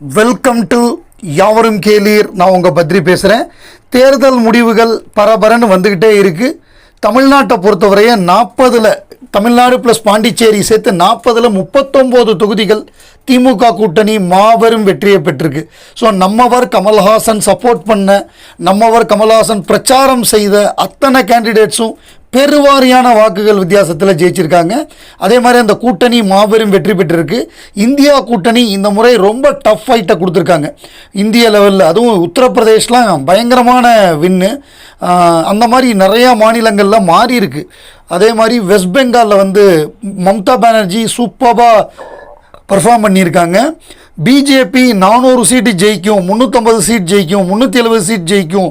Welcome to யாவரும் கேளீர். நான் உங்கள் பத்ரி பேசுகிறேன் தேர்தல் முடிவுகள் பரபரன்னு வந்துக்கிட்டே இருக்குது தமிழ்நாட்டை பொறுத்தவரைய நாற்பதில் தமிழ்நாடு ப்ளஸ் பாண்டிச்சேரி சேர்த்து நாற்பதில் முப்பத்தொம்போது தொகுதிகள் திமுக கூட்டணி மாபெரும் வெற்றியை பெற்றிருக்கு. ஸோ நம்மவர் கமல்ஹாசன் சப்போர்ட் பண்ண நம்மவர் கமல்ஹாசன் பிரச்சாரம் செய்த அத்தனை கேண்டிடேட்ஸும் பெருவாரியான வாக்குகள் வித்தியாசத்தில் ஜெயிச்சிருக்காங்க. அதே மாதிரி அந்த கூட்டணி மாபெரும் வெற்றி பெற்றிருக்கு. இந்தியா கூட்டணி இந்த முறை ரொம்ப டஃப் ஃபைட்டை கொடுத்துருக்காங்க. இந்திய லெவலில் அதுவும் உத்தரப்பிரதேஷ்லாம் பயங்கரமான வின்னு அந்த மாதிரி நிறையா மாநிலங்களில் மாறி இருக்கு. அதே மாதிரி வெஸ்ட் பெங்காலில் வந்து மம்தா பானர்ஜி சூப்பராக பர்ஃபார்ம் பண்ணியிருக்காங்க. பிஜேபி நானூறு சீட்டு ஜெயிக்கும் முந்நூற்றம்பது சீட் ஜெயிக்கும் முந்நூற்றி எழுபது சீட் ஜெயிக்கும்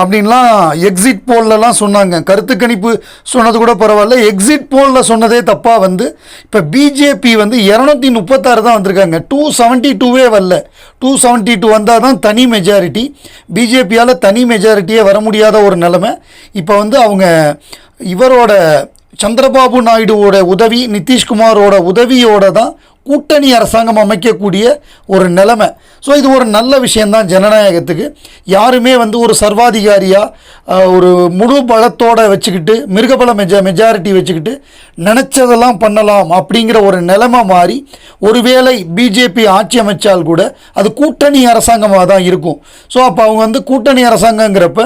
அப்படின்லாம் எக்ஸிட் போல்லலாம் சொன்னாங்க. கருத்து கணிப்பு சொன்னது கூட பரவாயில்ல. எக்ஸிட் போலில் சொன்னதே தப்பாக வந்து இப்போ பிஜேபி வந்து இரநூத்தி முப்பத்தாறு தான் வந்திருக்காங்க. டூ செவன்ட்டி டூவே வரல. டூ செவன்ட்டி டூ வந்தால் தான் தனி மெஜாரிட்டி பிஜேபியால் தனி மெஜாரிட்டியே வர முடியாத ஒரு நிலைமை. இப்போ வந்து அவங்க இவரோட சந்திரபாபு நாயுடுவோட உதவி நிதிஷ்குமாரோட உதவியோட தான் கூட்டணி அரசாங்கம் அமைக்கக்கூடிய ஒரு நிலைமை. ஸோ இது ஒரு நல்ல விஷயந்தான் ஜனநாயகத்துக்கு. யாருமே வந்து ஒரு சர்வாதிகாரியாக ஒரு முழு பலத்தோடு வச்சுக்கிட்டு மிருகபல மெஜா மெஜாரிட்டி வச்சுக்கிட்டு நினச்சதெல்லாம் பண்ணலாம் அப்படிங்கிற ஒரு நிலைமை மாறி ஒருவேளை பிஜேபி ஆட்சி அமைச்சால் கூட அது கூட்டணி அரசாங்கமாக தான் இருக்கும். ஸோ அப்போ அவங்க வந்து கூட்டணி அரசாங்கங்கிறப்ப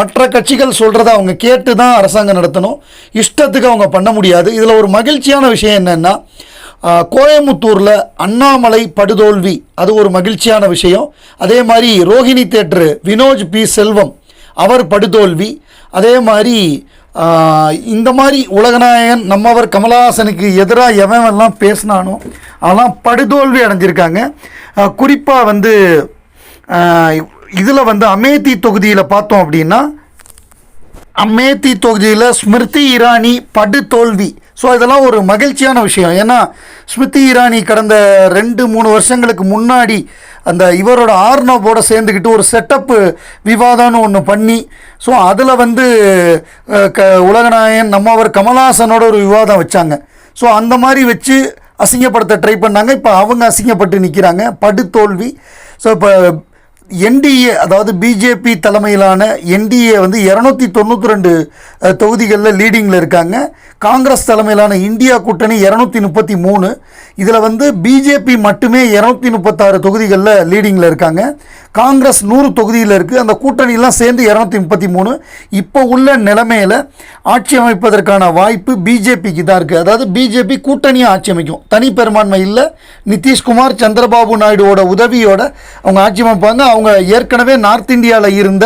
மற்ற கட்சிகள் சொல்கிறத அவங்க கேட்டு தான் அரசாங்கம் நடத்தணும். இஷ்டத்துக்கு அவங்க பண்ண முடியாது. இதில் ஒரு மகிழ்ச்சியான விஷயம் என்னென்னா கோயமுத்தூரில் அண்ணாமலை படுதோல்வி. அது ஒரு மகிழ்ச்சியான விஷயம். அதே மாதிரி ரோஹிணி தேட்ரு வினோஜ் பி. செல்வம் அவர் படுதோல்வி. அதே மாதிரி இந்த மாதிரி உலகநாயகன் நம்மவர் கமலஹாசனுக்கு எதிராக எவன்லாம் பேசினானோ அதெல்லாம் படுதோல்வி அடைஞ்சிருக்காங்க. குறிப்பாக வந்து இதில் வந்து அமேதி தொகுதியில் பார்த்தோம் அப்படின்னா அமேத்தி தொகுதியில் ஸ்மிருதி இரானி படு தோல்வி. ஸோ இதெல்லாம் ஒரு மகிழ்ச்சியான விஷயம். ஏன்னா ஸ்மிருதி இரானி கடந்த ரெண்டு மூணு வருஷங்களுக்கு முன்னாடி அந்த இவரோட ஆர்னவோட சேர்ந்துக்கிட்டு ஒரு செட்டப்பு விவாதம்னு ஒன்று பண்ணி ஸோ அதில் வந்து க உலகநாயகன் நம்மவர் கமல்ஹாசனோட ஒரு விவாதம் வச்சாங்க. ஸோ அந்த மாதிரி வச்சு அசிங்கப்படுத்த ட்ரை பண்ணாங்க. இப்போ அவங்க அசிங்கப்பட்டு நிற்கிறாங்க படு தோல்வி. ஸோ இப்போ என்டிஏ அதாவது பிஜேபி தலைமையிலான என்டிஏ வந்து இரநூத்தி தொண்ணூற்றி ரெண்டு தொகுதிகளில் லீடிங்கில் இருக்காங்க. காங்கிரஸ் தலைமையிலான இந்தியா கூட்டணி இரநூத்தி முப்பத்தி மூணு. இதில் வந்து பிஜேபி மட்டுமே இரநூத்தி முப்பத்தாறு தொகுதிகளில் லீடிங்கில் இருக்காங்க. காங்கிரஸ் நூறு தொகுதியில் இருக்குது அந்த கூட்டணியெல்லாம் சேர்ந்து இரநூத்தி முப்பத்தி மூணு. இப்போ உள்ள நிலைமையில் ஆட்சி அமைப்பதற்கான வாய்ப்பு பிஜேபிக்கு தான் இருக்குது அதாவது பிஜேபி கூட்டணியாக ஆட்சி அமைக்கும். தனி பெரும்பான்மை இல்லை. நிதிஷ்குமார் சந்திரபாபு நாயுடுவோட உதவியோட அவங்க ஆட்சி அமைப்பாங்க. அவங்க ஏற்கனவே நார்த் இந்தியாவில் இருந்த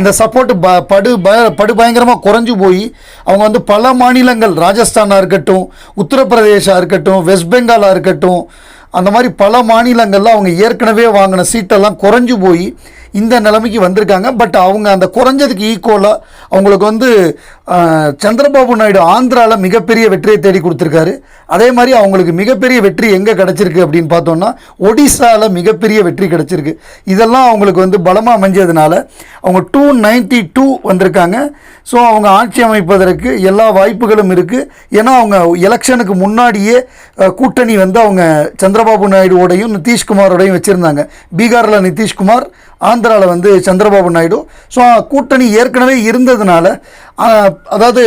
அந்த சப்போர்ட் ப படு ப படு பயங்கரமாக குறைஞ்சு போய் அவங்க வந்து பல மாநிலங்கள் ராஜஸ்தானாக இருக்கட்டும் உத்தரப்பிரதேஷாக இருக்கட்டும் வெஸ்ட் பெங்காலாக இருக்கட்டும் அந்த மாதிரி பல மாநிலங்களில் அவங்க ஏற்கனவே வாங்கின சீட்டெல்லாம் குறைஞ்சு போய் இந்த நிலைமைக்கு வந்திருக்காங்க. பட் அவங்க அந்த குறைஞ்சதுக்கு ஈக்குவலாக அவங்களுக்கு வந்து சந்திரபாபு நாயுடு ஆந்திராவில் மிகப்பெரிய வெற்றியை தேடி கொடுத்துருக்காரு. அதே மாதிரி அவங்களுக்கு மிகப்பெரிய வெற்றி எங்கே கிடச்சிருக்கு அப்படின்னு பார்த்தோம்னா ஒடிசாவில் மிகப்பெரிய வெற்றி கிடச்சிருக்கு. இதெல்லாம் அவங்களுக்கு வந்து பலமாக அமைஞ்சதுனால அவங்க டூ நைன்ட்டி டூ வந்திருக்காங்க. ஸோ அவங்க ஆட்சி அமைப்பதற்கு எல்லா வாய்ப்புகளும் இருக்குது ஏன்னா அவங்க எலெக்ஷனுக்கு முன்னாடியே கூட்டணி வந்து அவங்க சந்திரபாபு நாயுடுவோடையும் நிதிஷ்குமாரோடையும் வச்சுருந்தாங்க. பீகாரில் நிதிஷ்குமார் ஆந்திராவில் வந்து சந்திரபாபு நாயுடு. ஸோ கூட்டணி ஏற்கனவே இருந்தது அஹ், அதாவது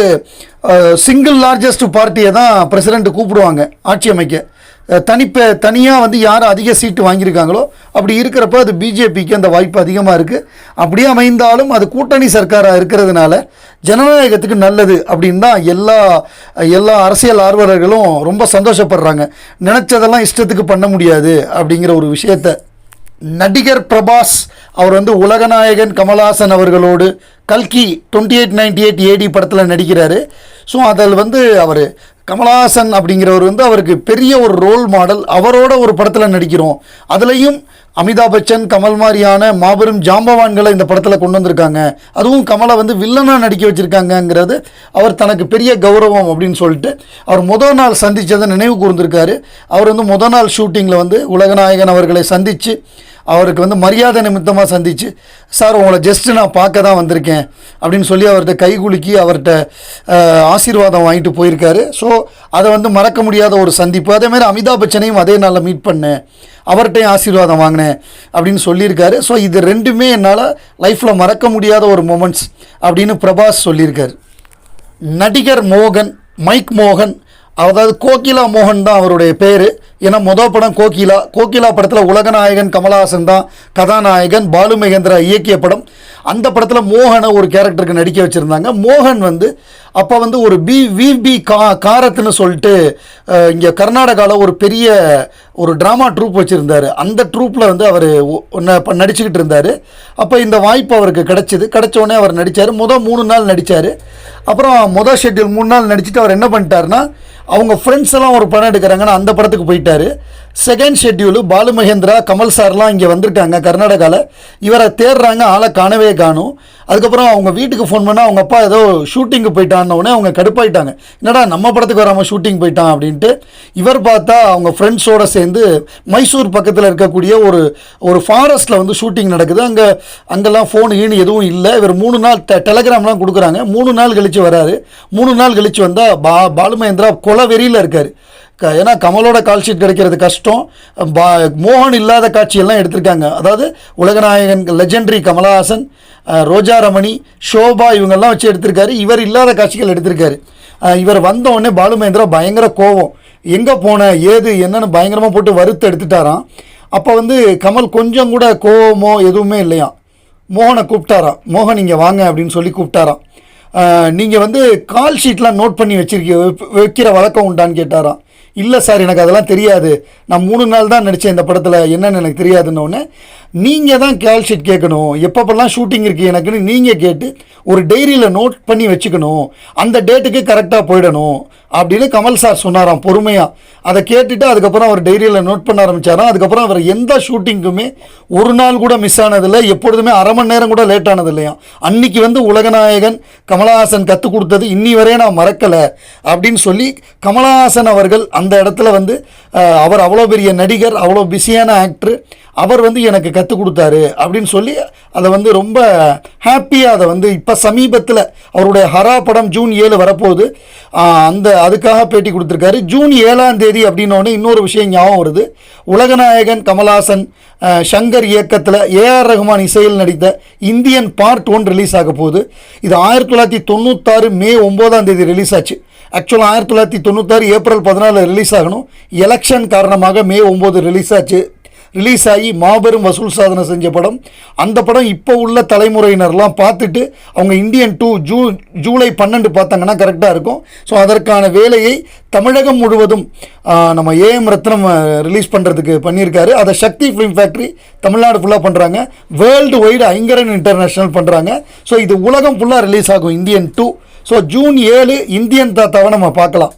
சிங்கிள் லார்ஜஸ்ட் பார்ட்டியை தான் பிரசிடென்ட் கூப்பிடுவாங்க ஆட்சி அமைக்க. தனிப்பே தனிப்ப தனியாக வந்து யார் அதிக சீட்டு வாங்கியிருக்காங்களோ அப்படி இருக்கிறப்ப அது பிஜேபிக்கு அந்த வாய்ப்பு அதிகமாக இருக்குது அப்படியே அமைந்தாலும் அது கூட்டணி சர்க்காராக இருக்கிறதுனால ஜனநாயகத்துக்கு நல்லது அப்படின்னு தான் எல்லா எல்லா அரசியல் ஆர்வலர்களும் ரொம்ப சந்தோஷப்படுறாங்க. நினச்சதெல்லாம் இஷ்டத்துக்கு பண்ண முடியாது அப்படிங்கிற ஒரு விஷயத்தை நடிகர் பிரபாஸ் அவர் வந்து உலகநாயகன் கமல்ஹாசன் அவர்களோடு கல்கி twenty eight ninety eight AD படத்தில் நடிக்கிறாரு. ஸோ அதில் வந்து அவர் கமலாசன் அப்படிங்கிறவர் வந்து அவருக்கு பெரிய ஒரு ரோல் மாடல் அவரோட ஒரு படத்தில் நடிக்கிறோம். அதுலேயும் அமிதாப் பச்சன் கமல் மாதிரியான மாபெரும் ஜாம்பவான்களை இந்த படத்தில் கொண்டு வந்திருக்காங்க. அதுவும் கமலை வந்து வில்லனாக நடிக்க வச்சுருக்காங்கங்கிறது அவர் தனக்கு பெரிய கௌரவம் அப்படின்னு சொல்லிட்டு அவர் முதல் நாள் சந்தித்ததை நினைவு கூர்ந்திருக்காரு. அவர் வந்து முதல் நாள் ஷூட்டிங்கில் வந்து உலகநாயகன் அவர்களை சந்தித்து அவருக்கு வந்து மரியாதை நிமித்தமாக சந்திச்சு சார் உங்களை ஜஸ்ட்டு நான் பார்க்க தான் வந்திருக்கேன் அப்படின்னு சொல்லி அவர்கிட்ட கை குலுக்கி அவர்கிட்ட ஆசீர்வாதம் வாங்கிட்டு போயிருக்காரு. ஸோ அதை வந்து மறக்க முடியாத ஒரு சந்திப்பு. அதேமாதிரி அமிதாப் பச்சனையும் அதே நாளில் மீட் பண்ணேன். அவர்கிட்டையும் ஆசீர்வாதம் வாங்கினேன் அப்படின்னு சொல்லியிருக்காரு. ஸோ இது ரெண்டுமே என்னால் லைஃப்பில் மறக்க முடியாத ஒரு மூமெண்ட்ஸ் அப்படின்னு பிரபாஸ் சொல்லியிருக்காரு. நடிகர் மோகன் மைக் மோகன் அதாவது கோகிலா மோகன் தான் அவருடைய பேர். ஏன்னா மொதல் படம் கோகிலா. கோகிலா படத்தில் உலகநாயகன் கமலஹாசன் தான் கதாநாயகன். பாலு மகேந்திரா இயக்கிய படம். அந்த படத்தில் மோகனை ஒரு கேரக்டருக்கு நடிக்க வச்சுருந்தாங்க. மோகன் வந்து அப்போ வந்து ஒரு பி விபி கா காரத்துன்னு சொல்லிட்டு இங்கே கர்நாடகாவில் ஒரு பெரிய ஒரு ட்ராமா ட்ரூப் வச்சுருந்தாரு. அந்த ட்ரூப்பில் வந்து அவர் நடிச்சுக்கிட்டு இருந்தார். அப்போ இந்த வாய்ப்பு அவருக்கு கிடச்சிது. கிடச்சோடனே அவர் நடித்தார் முதல் மூணு நாள் நடித்தார் அப்புறம் மொதல் ஷெட்யூல் மூணு நாள் நடிச்சுட்டு அவர் என்ன பண்ணிட்டாருன்னா அவங்க ஃப்ரெண்ட்ஸ் எல்லாம் ஒரு படம் எடுக்கிறாங்கன்னா அந்த படத்துக்கு போயிட்டார். செகண்ட் ஷெட்யூலு பாலு மகேந்திரா கமல் சார்லாம் இங்கே வந்திருக்காங்க கர்நாடகாவில் இவரை தேடுறாங்க ஆளை காணவே காணும். அதுக்கப்புறம் அவங்க வீட்டுக்கு ஃபோன் பண்ணால் அவங்க அப்பா ஏதோ ஷூட்டிங்கு போயிட்டான்னு அவங்க கடுப்பாயிட்டாங்க. என்னடா நம்ம படத்துக்கு வராமல் ஷூட்டிங் போயிட்டான் அப்படின்ட்டு இவர் பார்த்தா அவங்க ஃப்ரெண்ட்ஸோடு சேர்ந்து மைசூர் பக்கத்தில் இருக்கக்கூடிய ஒரு ஒரு ஃபாரஸ்ட்டில் வந்து ஷூட்டிங் நடக்குது. அங்கே அங்கெல்லாம் ஃபோன் ஈனு எதுவும் இல்லை. இவர் மூணு நாள் டெ டெலகிராம்லாம் கொடுக்குறாங்க. மூணு நாள் கழித்து வராரு. மூணு நாள் கழித்து வந்தால் பா பாலு மகேந்திரா கொலை வெறியில் இருக்கார். ஏன்னா கமலோட கால் ஷீட் கிடைக்கிறது கஷ்டம். பா மோகன் இல்லாத காட்சியெல்லாம் எடுத்திருக்காங்க. அதாவது உலகநாயகன் லெஜெண்டரி கமலஹாசன் ரோஜா ரமணி ஷோபா இவங்கெல்லாம் வச்சு எடுத்திருக்காரு. இவர் இல்லாத காட்சிகள் எடுத்திருக்காரு. இவர் வந்த உடனே பாலுமேந்திரா பயங்கர கோவம். எங்கே போன ஏது என்னன்னு பயங்கரமாக போட்டு வறுத்து எடுத்துட்டாராம். அப்போ வந்து கமல் கொஞ்சம் கூட கோவமோ எதுவுமே இல்லையாம் மோகனை கூப்பிட்டாராம். மோகன் இங்கே வாங்க அப்படின்னு சொல்லி கூப்பிட்டாராம். நீங்கள் வந்து கால் ஷீட்லாம் நோட் பண்ணி வச்சிருக்க வைக்கிற வழக்கம் உண்டான்னு கேட்டாராம். இல்லை சார் எனக்கு அதெல்லாம் தெரியாது. நான் மூணு நாள் தான் நடித்தேன் இந்த படத்தில். என்னென்னு எனக்கு தெரியாதுன்னொன்னே நீங்கள் தான் கால் ஷீட் கேட்கணும். எப்பப்பெல்லாம் ஷூட்டிங் இருக்குது எனக்குன்னு நீங்கள் கேட்டு ஒரு டைரியில் நோட் பண்ணி வச்சுக்கணும். அந்த டேட்டுக்கு கரெக்டாக போயிடணும். அப்படின்னு கமல் சார் சொன்னாராம் பொறுமையாக அதை கேட்டுட்டு அதுக்கப்புறம் அவர் டைரியில் நோட் பண்ண ஆரம்பித்தாராம் அதுக்கப்புறம் அவர் எந்த ஷூட்டிங்க்குமே ஒரு நாள் கூட மிஸ் ஆனதில்லை. எப்பொழுதுமே அரை மணி நேரம் கூட லேட் ஆனது இல்லையா அன்னைக்கு வந்து உலகநாயகன் கமலஹாசன் கற்றுக் கொடுத்தது இன்னி வரையும் நான் மறக்கலை அப்படின்னு சொல்லி கமலஹாசன் அவர்கள் அந்த இடத்துல வந்து அவர் அவ்வளோ பெரிய நடிகர் அவ்வளோ பிஸியான ஆக்டர் அவர் வந்து எனக்கு கற்றுக் கொடுத்தாரு அப்படின்னு சொல்லி அதை வந்து ரொம்ப ஹாப்பியாக அதை வந்து இப்போ சமீபத்தில் அவருடைய ஹரா படம் ஜூன் ஏழு வரப்போகுது. அந்த அதுக்காக பேட்டி கொடுத்துருக்காரு. ஜூன் ஏழாம் தேதி அப்படின்னோடனே இன்னொரு விஷயம் ஞாபகம் வருது. உலகநாயகன் கமலாசன் ஷங்கர் சங்கர் இயக்கத்தில் ஏஆர் ரஹ்மான் இசையில் நடித்த இந்தியன் பார்ட் ஒன் ரிலீஸ் ஆக போகுது. இது ஆயிரத்தி தொள்ளாயிரத்தி தொண்ணூத்தாறு மே ஒம்போதாம் தேதி ரிலீஸ் ஆச்சு. ஆக்சுவலாக ஆயிரத்தி தொள்ளாயிரத்தி தொண்ணூத்தாறு ஏப்ரல் பதினாலு ரிலீஸ் ஆகணும். எலெக்ஷன் காரணமாக மே ஒம்பது ரிலீஸ் ஆச்சு. ரிலீஸ் ஆகி மாபெரும் வசூல் சாதனை செஞ்ச படம். அந்த படம் இப்போ உள்ள தலைமுறையினர்லாம் பார்த்துட்டு அவங்க இந்தியன் டூ ஜூ ஜூலை பன்னெண்டு பார்த்தாங்கன்னா கரெக்டாக இருக்கும். ஸோ அதற்கான வேலையை தமிழகம் முழுவதும் நம்ம ஏஎம் ரத்னம் ரிலீஸ் பண்ணுறதுக்கு பண்ணியிருக்காரு. அதை சக்தி ஃபிலிம் ஃபேக்ட்ரி தமிழ்நாடு ஃபுல்லாக பண்ணுறாங்க வேர்ல்டு வைடு ஐங்கரன் இன்டர்நேஷ்னல் பண்ணுறாங்க ஸோ இது உலகம் ஃபுல்லாக ரிலீஸ் ஆகும் இந்தியன் டூ. ஸோ ஜூன் ஏழு இந்தியன் தாத்தாவை நம்ம பார்க்கலாம்.